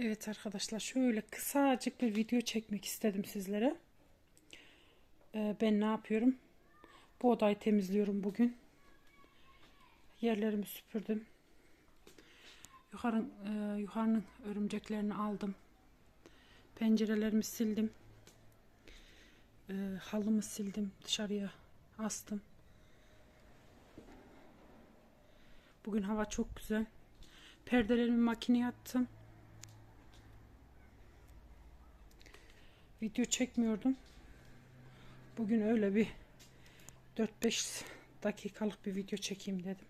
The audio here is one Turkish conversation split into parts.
Evet arkadaşlar şöyle kısacık bir video çekmek istedim sizlere. Ee, ben ne yapıyorum? Bu odayı temizliyorum bugün. Yerlerimi süpürdüm. Yukarı, e, yukarının örümceklerini aldım. Pencerelerimi sildim. E, halımı sildim. Dışarıya astım. Bugün hava çok güzel. Perdelerimi makineye attım. Video çekmiyordum. Bugün öyle bir 4-5 dakikalık bir video çekeyim dedim.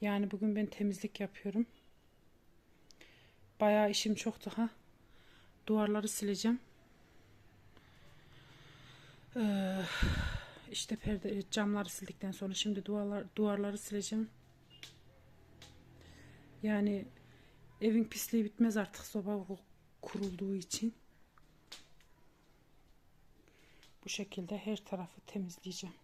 Yani bugün ben temizlik yapıyorum. Bayağı işim çok daha. Duvarları sileceğim. Ee, işte perde camları sildikten sonra şimdi duvarlar, duvarları sileceğim. Yani evin pisliği bitmez artık soba kurulduğu için. Bu şekilde her tarafı temizleyeceğim.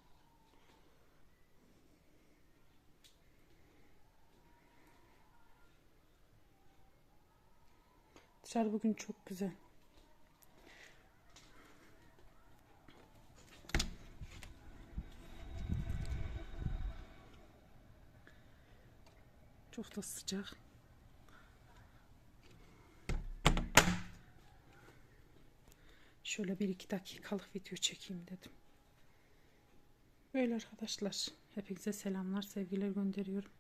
Dışarı bugün çok güzel. Çok da sıcak. Şöyle bir iki dakikalık video çekeyim dedim. Böyle arkadaşlar. Hepinize selamlar, sevgiler gönderiyorum.